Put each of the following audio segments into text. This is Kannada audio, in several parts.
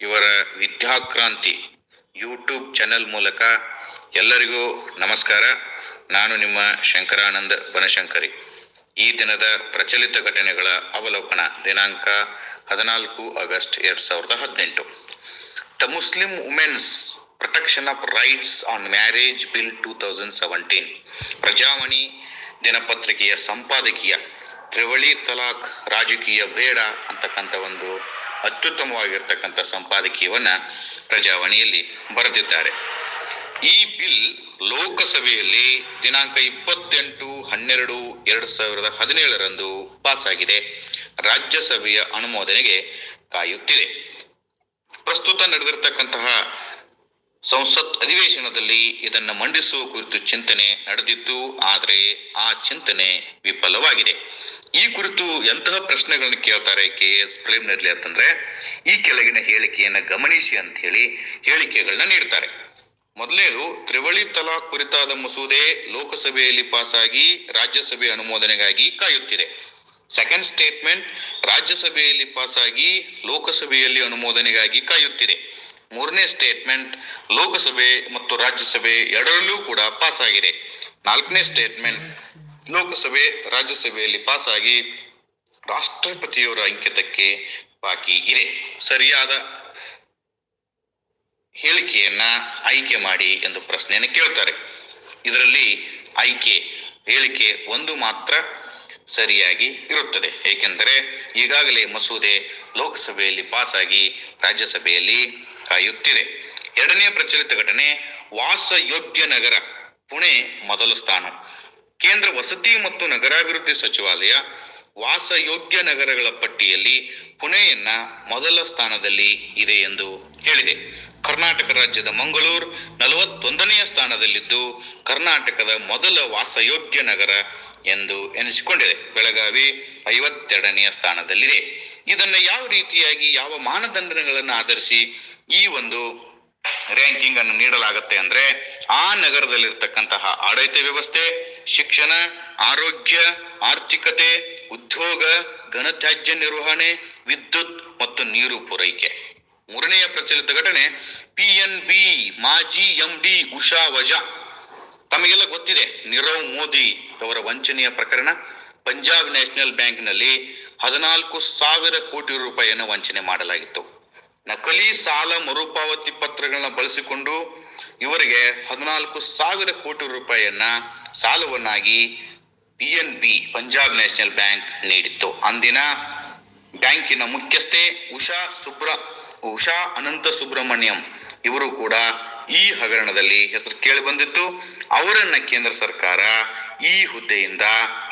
ಇವರ ವಿದ್ಯಾಕ್ರಾಂತಿ ಯೂಟ್ಯೂಬ್ ಚಾನೆಲ್ ಮೂಲಕ ಎಲ್ಲರಿಗೂ ನಮಸ್ಕಾರ. ನಾನು ನಿಮ್ಮ ಶಂಕರಾನಂದ ಬನಶಂಕರಿ. ಈ ದಿನದ ಪ್ರಚಲಿತ ಘಟನೆಗಳ ಅವಲೋಕನ ದಿನಾಂಕ ಹದಿನಾಲ್ಕು ಆಗಸ್ಟ್ ಎರಡ್ ಸಾವಿರದ ಹದಿನೆಂಟು. The Muslim women's protection of rights on marriage bill two thousand seventeen Prajavani ದಿನಪತ್ರಿಕೆಯ ಸಂಪಾದಕೀಯ ತ್ರಿವಳಿ ತಲಾಖ್ ರಾಜಕೀಯ ಬೇಡ ಅಂತಕ್ಕಂಥ ಒಂದು ಅತ್ಯುತ್ತಮವಾಗಿರ್ತಕ್ಕಂಥ ಸಂಪಾದಕೀಯವನ್ನ ಪ್ರಜಾವಾಣಿಯಲ್ಲಿ ಬರೆದಿದ್ದಾರೆ. ಈ ಬಿಲ್ ಲೋಕಸಭೆಯಲ್ಲಿ ದಿನಾಂಕ ಇಪ್ಪತ್ತೆಂಟು ಹನ್ನೆರಡು ಎರಡು ಸಾವಿರದ ಹದಿನೇಳರಂದು ಪಾಸ್ ಆಗಿದೆ ರಾಜ್ಯಸಭೆಯ ಅನುಮೋದನೆಗೆ ಕಾಯುತ್ತಿದೆ. ಪ್ರಸ್ತುತ ನಡೆದಿರತಕ್ಕಂತಹ ಸಂಸತ್ ಅಧಿವೇಶನದಲ್ಲಿ ಇದನ್ನು ಮಂಡಿಸುವ ಕುರಿತು ಚಿಂತನೆ ನಡೆದಿತ್ತು ಆದರೆ ಆ ಚಿಂತನೆ ವಿಫಲವಾಗಿದೆ. ಈ ಕುರಿತು ಎಂತಹ ಪ್ರಶ್ನೆಗಳನ್ನು ಕೇಳ್ತಾರೆ ಕೆ ಎಸ್ ಪ್ರೇಮ್ನಲ್ಲಿ ಅಂತಂದ್ರೆ, ಈ ಕೆಳಗಿನ ಹೇಳಿಕೆಯನ್ನು ಗಮನಿಸಿ ಅಂತ ಹೇಳಿ ಹೇಳಿಕೆಗಳನ್ನ ನೀಡ್ತಾರೆ. ಮೊದಲನೇದು ತ್ರಿವಳಿ ತಲಾಖ್ ಕುರಿತಾದ ಮಸೂದೆ ಲೋಕಸಭೆಯಲ್ಲಿ ಪಾಸಾಗಿ ರಾಜ್ಯಸಭೆ ಅನುಮೋದನೆಗಾಗಿ ಕಾಯುತ್ತಿದೆ. ಸೆಕೆಂಡ್ ಸ್ಟೇಟ್ಮೆಂಟ್, ರಾಜ್ಯಸಭೆಯಲ್ಲಿ ಪಾಸಾಗಿ ಲೋಕಸಭೆಯಲ್ಲಿ ಅನುಮೋದನೆಗಾಗಿ ಕಾಯುತ್ತಿದೆ. ಮೂರನೇ ಸ್ಟೇಟ್ಮೆಂಟ್ ಲೋಕಸಭೆ ಮತ್ತು ರಾಜ್ಯಸಭೆ ಎರಡರಲ್ಲೂ ಕೂಡ ಪಾಸ್ ಆಗಿದೆ ನಾಲ್ಕನೇ ಸ್ಟೇಟ್ಮೆಂಟ್ ಲೋಕಸಭೆ, ರಾಜ್ಯಸಭೆಯಲ್ಲಿ ಪಾಸ್ ಆಗಿ ರಾಷ್ಟ್ರಪತಿಯವರ ಅಂಕಿತಕ್ಕೆ ಬಾಕಿ ಇದೆ. ಸರಿಯಾದ ಹೇಳಿಕೆಯನ್ನ ಆಯ್ಕೆ ಮಾಡಿ ಎಂದು ಪ್ರಶ್ನೆಯನ್ನು ಕೇಳ್ತಾರೆ. ಇದರಲ್ಲಿ ಆಯ್ಕೆ, ಹೇಳಿಕೆ ಒಂದು ಮಾತ್ರ ಸರಿಯಾಗಿ ಇರುತ್ತದೆ. ಏಕೆಂದರೆ ಈಗಾಗಲೇ ಮಸೂದೆ ಲೋಕಸಭೆಯಲ್ಲಿ ಪಾಸಾಗಿ ರಾಜ್ಯಸಭೆಯಲ್ಲಿ ಕಾಯುತ್ತಿದೆ. ಎರಡನೇ ಪ್ರಚಲಿತ ಘಟನೆ ವಾಸಯೋಗ್ಯ ನಗರ, ಪುಣೆ ಮೊದಲ ಸ್ಥಾನ. ಕೇಂದ್ರ ವಸತಿ ಮತ್ತು ನಗರಾಭಿವೃದ್ಧಿ ಸಚಿವಾಲಯ ವಾಸಯೋಗ್ಯ ನಗರಗಳ ಪಟ್ಟಿಯಲ್ಲಿ ಪುಣೆಯನ್ನ ಮೊದಲ ಸ್ಥಾನದಲ್ಲಿ ಇದೆ ಎಂದು ಹೇಳಿದೆ. ಕರ್ನಾಟಕ ರಾಜ್ಯದ ಮಂಗಳೂರು ನಲವತ್ತೊಂದನೆಯ ಸ್ಥಾನದಲ್ಲಿದ್ದು, ಕರ್ನಾಟಕದ ಮೊದಲ ವಾಸಯೋಗ್ಯ ನಗರ ಎಂದು ಎನಿಸಿಕೊಂಡಿದೆ. ಬೆಳಗಾವಿ ಐವತ್ತೆರಡನೆಯ ಸ್ಥಾನದಲ್ಲಿದೆ. ಇದನ್ನು ಯಾವ ರೀತಿಯಾಗಿ, ಯಾವ ಮಾನದಂಡಗಳನ್ನು ಆಧರಿಸಿ ಈ ಒಂದು ರ್ಯಾಂಕಿಂಗ್ ಅನ್ನು ನೀಡಲಾಗುತ್ತೆ ಅಂದ್ರೆ, ಆ ನಗರದಲ್ಲಿರ್ತಕ್ಕಂತಹ ಆಡಳಿತ ವ್ಯವಸ್ಥೆ, ಶಿಕ್ಷಣ, ಆರೋಗ್ಯ, ಆರ್ಥಿಕತೆ, ಉದ್ಯೋಗ, ಘನತ್ಯಾಜ್ಯ ನಿರ್ವಹಣೆ, ವಿದ್ಯುತ್ ಮತ್ತು ನೀರು ಪೂರೈಕೆ. ಮೂರನೆಯ ಪ್ರಚಲಿತ ಘಟನೆ ಪಿ ಎನ್ ಬಿ ಮಾಜಿ ಎಂ ಡಿ ಉಷಾ ವಜಾ. ತಮಗೆಲ್ಲ ಗೊತ್ತಿದೆ, ನೀರವ್ ಮೋದಿ ಅವರ ವಂಚನೆಯ ಪ್ರಕರಣ ಪಂಜಾಬ್ ನ್ಯಾಷನಲ್ ಬ್ಯಾಂಕ್ನಲ್ಲಿ ಹದಿನಾಲ್ಕು ಸಾವಿರ ಕೋಟಿ ರೂಪಾಯಿಯನ್ನು ವಂಚನೆ ಮಾಡಲಾಗಿತ್ತು. ನಕಲಿ ಸಾಲ ಮರುಪಾವತಿ ಪತ್ರಗಳನ್ನ ಬಳಸಿಕೊಂಡು ಇವರಿಗೆ ಹದಿನಾಲ್ಕು ಸಾವಿರ ಕೋಟಿ ರೂಪಾಯಿಯನ್ನ ಸಾಲವನ್ನಾಗಿ P N B Punjab national bank ನೀಡಿತ್ತು. ಅಂದಿನ ಬ್ಯಾಂಕಿನ ಮುಖ್ಯಸ್ಥೆ ಉಷಾ ಸುಬ್ರ, ಉಷಾ ಅನಂತ ಸುಬ್ರಹ್ಮಣ್ಯಂ ಇವರು ಕೂಡ ಈ ಹಗರಣದಲ್ಲಿ ಹೆಸರು ಕೇಳಿ ಬಂದಿತ್ತು. ಅವರನ್ನ ಕೇಂದ್ರ ಸರ್ಕಾರ ಈ ಹುದ್ದೆಯಿಂದ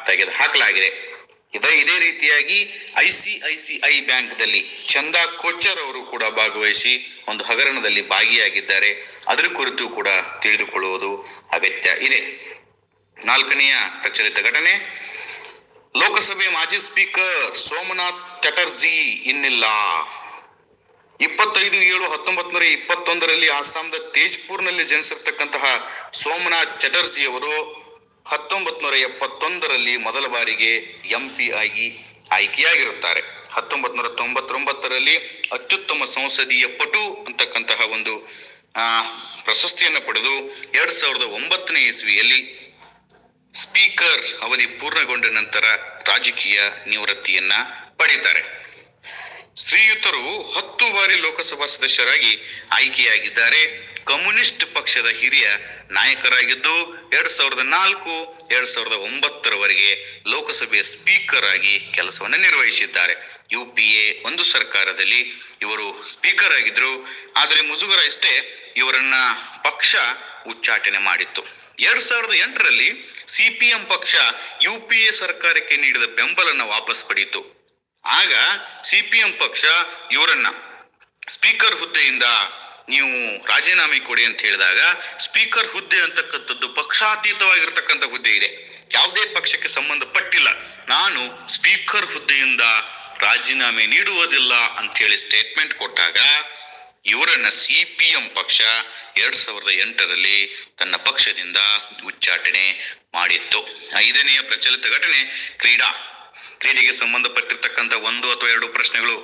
ತೆಗೆದು ಹಾಕಲಾಗಿದೆ. ಇದ ಇದೇ ರೀತಿಯಾಗಿ I C I C I ಬ್ಯಾಂಕ್ದಲ್ಲಿ Chanda Kochhar ಅವರು ಕೂಡ ಭಾಗವಹಿಸಿ ಒಂದು ಹಗರಣದಲ್ಲಿ ಭಾಗಿಯಾಗಿದ್ದಾರೆ. ಅದರ ಕುರಿತು ಕೂಡ ತಿಳಿದುಕೊಳ್ಳುವುದು ಅಗತ್ಯ ಇದೆ. ನಾಲ್ಕನೆಯ ಪ್ರಚಲಿತ ಘಟನೆ, ಲೋಕಸಭೆ ಮಾಜಿ ಸ್ಪೀಕರ್ ಸೋಮನಾಥ್ ಚಟರ್ಜಿ ಇನ್ನಿಲ್ಲ. ಇಪ್ಪತ್ತೈದು ಏಳು ಹತ್ತೊಂಬತ್ ನೂರ ಇಪ್ಪತ್ತೊಂದರಲ್ಲಿ ಅಸ್ಸಾಂದ ತೇಜ್ಪುರ್ನಲ್ಲಿ ಜನಿಸಿರ್ತಕ್ಕಂತಹ ಸೋಮನಾಥ್ ಚಟರ್ಜಿ ಅವರು ಹತ್ತೊಂಬತ್ ನೂರ ಎಪ್ಪತ್ತೊಂದರಲ್ಲಿ ಮೊದಲ ಬಾರಿಗೆ ಎಂ ಪಿ ಆಗಿ ಆಯ್ಕೆಯಾಗಿರುತ್ತಾರೆ. ಹತ್ತೊಂಬತ್ ನೂರ ತೊಂಬತ್ತೊಂಬತ್ತರಲ್ಲಿ ಅತ್ಯುತ್ತಮ ಸಂಸದೀಯ ಪಟು ಅಂತಕ್ಕಂತಹ ಒಂದು ಪ್ರಶಸ್ತಿಯನ್ನು ಪಡೆದು ಎರಡ್ ಸಾವಿರದ ಒಂಬತ್ತನೇ ಇಸ್ವಿಯಲ್ಲಿ ಸ್ಪೀಕರ್ ಅವಧಿ ಪೂರ್ಣಗೊಂಡ ನಂತರ ರಾಜಕೀಯ ನಿವೃತ್ತಿಯನ್ನ ಪಡೀತಾರೆ ಶ್ರೀಯುತರು ಹತ್ತು ಬಾರಿ ಲೋಕಸಭಾ ಸದಸ್ಯರಾಗಿ ಆಯ್ಕೆಯಾಗಿದ್ದಾರೆ. ಕಮ್ಯುನಿಸ್ಟ್ ಪಕ್ಷದ ಹಿರಿಯ ನಾಯಕರಾಗಿದ್ದು ಎರಡ್ ಸಾವಿರದ ನಾಲ್ಕು, ಎರಡ್ ಸಾವಿರದ ಒಂಬತ್ತರವರೆಗೆ ಲೋಕಸಭೆಯ ಸ್ಪೀಕರ್ ಆಗಿ ಕೆಲಸವನ್ನು ನಿರ್ವಹಿಸಿದ್ದಾರೆ. ಯು ಪಿ ಎ ಒಂದು ಸರ್ಕಾರದಲ್ಲಿ ಇವರು ಸ್ಪೀಕರ್ ಆಗಿದ್ರು. ಆದರೆ ಮುಜುಗರ ಇಷ್ಟೇ ಇವರನ್ನ ಪಕ್ಷ ಉಚ್ಚಾಟನೆ ಮಾಡಿತ್ತು. ಎರಡ್ ಸಾವಿರದ ಎಂಟರಲ್ಲಿ ಸಿಪಿಎಂ ಪಕ್ಷ ಯು ಪಿ ಎ ಸರ್ಕಾರಕ್ಕೆ ನೀಡಿದ ಬೆಂಬಲನ ವಾಪಸ್ ಪಡೆಯಿತು. ಆಗ ಸಿ ಪಿ ಎಂ ಪಕ್ಷ ಇವರನ್ನ ಸ್ಪೀಕರ್ ಹುದ್ದೆಯಿಂದ ನೀವು ರಾಜೀನಾಮೆ ಕೊಡಿ ಅಂತ ಹೇಳಿದಾಗ ಸ್ಪೀಕರ್ ಹುದ್ದೆ ಅಂತಕ್ಕಂಥದ್ದು ಪಕ್ಷಾತೀತವಾಗಿರ್ತಕ್ಕಂಥ ಹುದ್ದೆ ಇದೆ. ಯಾವುದೇ ಪಕ್ಷಕ್ಕೆ ಸಂಬಂಧಪಟ್ಟಿಲ್ಲ. ನಾನು ಸ್ಪೀಕರ್ ಹುದ್ದೆಯಿಂದ ರಾಜೀನಾಮೆ ನೀಡುವುದಿಲ್ಲ ಅಂತ ಹೇಳಿ ಸ್ಟೇಟ್ಮೆಂಟ್ ಕೊಟ್ಟಾಗ ಇವರನ್ನ ಸಿ ಪಿ ಎಂ ಪಕ್ಷ ಎರಡ್ ಸಾವಿರದ ಎಂಟರಲ್ಲಿ ತನ್ನ ಪಕ್ಷದಿಂದ ಉಚ್ಚಾಟನೆ ಮಾಡಿತ್ತು. ಐದನೆಯ ಪ್ರಚಲಿತ ಘಟನೆ ಕ್ರೀಡಾ. ಕ್ರೀಡೆಗೆ ಸಂಬಂಧಪಟ್ಟಿರ್ತಕ್ಕಂಥ ಒಂದು ಅಥವಾ ಎರಡು ಪ್ರಶ್ನೆಗಳು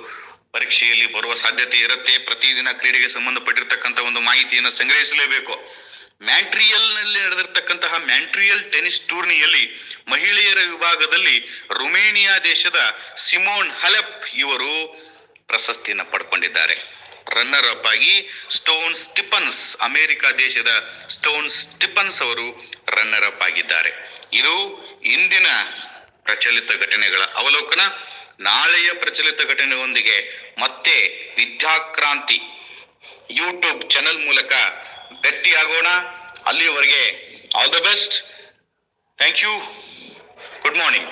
ಪರೀಕ್ಷೆಯಲ್ಲಿ ಬರುವ ಸಾಧ್ಯತೆ ಇರುತ್ತೆ. ಪ್ರತಿದಿನ ಕ್ರೀಡೆಗೆ ಸಂಬಂಧಪಟ್ಟಿರ್ತಕ್ಕಂಥ ಒಂದು ಮಾಹಿತಿಯನ್ನು ಸಂಗ್ರಹಿಸಲೇಬೇಕು. ಮ್ಯಾಂಟ್ರಿಯಲ್ನಲ್ಲಿ ನಡೆದಿರ್ತಕ್ಕಂತಹ ಮ್ಯಾಂಟ್ರಿಯಲ್ ಟೆನಿಸ್ ಟೂರ್ನಿಯಲ್ಲಿ ಮಹಿಳೆಯರ ವಿಭಾಗದಲ್ಲಿ ರೊಮೇನಿಯಾ ದೇಶದ ಸಿಮೋನ್ ಹಲೆಪ್ ಇವರು ಪ್ರಶಸ್ತಿಯನ್ನು ಪಡ್ಕೊಂಡಿದ್ದಾರೆ. ರನ್ನರ್ ಅಪ್ ಆಗಿ ಸ್ಟೋನ್ ಸ್ಟಿಪನ್ಸ್ ಅಮೆರಿಕ ದೇಶದ ಸ್ಟೋನ್ ಸ್ಟಿಪನ್ಸ್ ಅವರು ರನ್ನರ್ ಅಪ್ ಆಗಿದ್ದಾರೆ. ಇದು ಇಂದಿನ ಪ್ರಚಲಿತ ಘಟನೆಗಳ ಅವಲೋಕನ, ನಾಳೆಯ ಪ್ರಚಲಿತ ಘಟನೆಯೊಂದಿಗೆ ಮತ್ತೆ ವಿದ್ಯಾಕ್ರಾಂತಿ ಯೂಟ್ಯೂಬ್ ಚಾನೆಲ್ ಮೂಲಕ ಭೇಟಿಯಾಗೋಣ. ಅಲ್ಲಿಯವರೆಗೆ all the best thank you good morning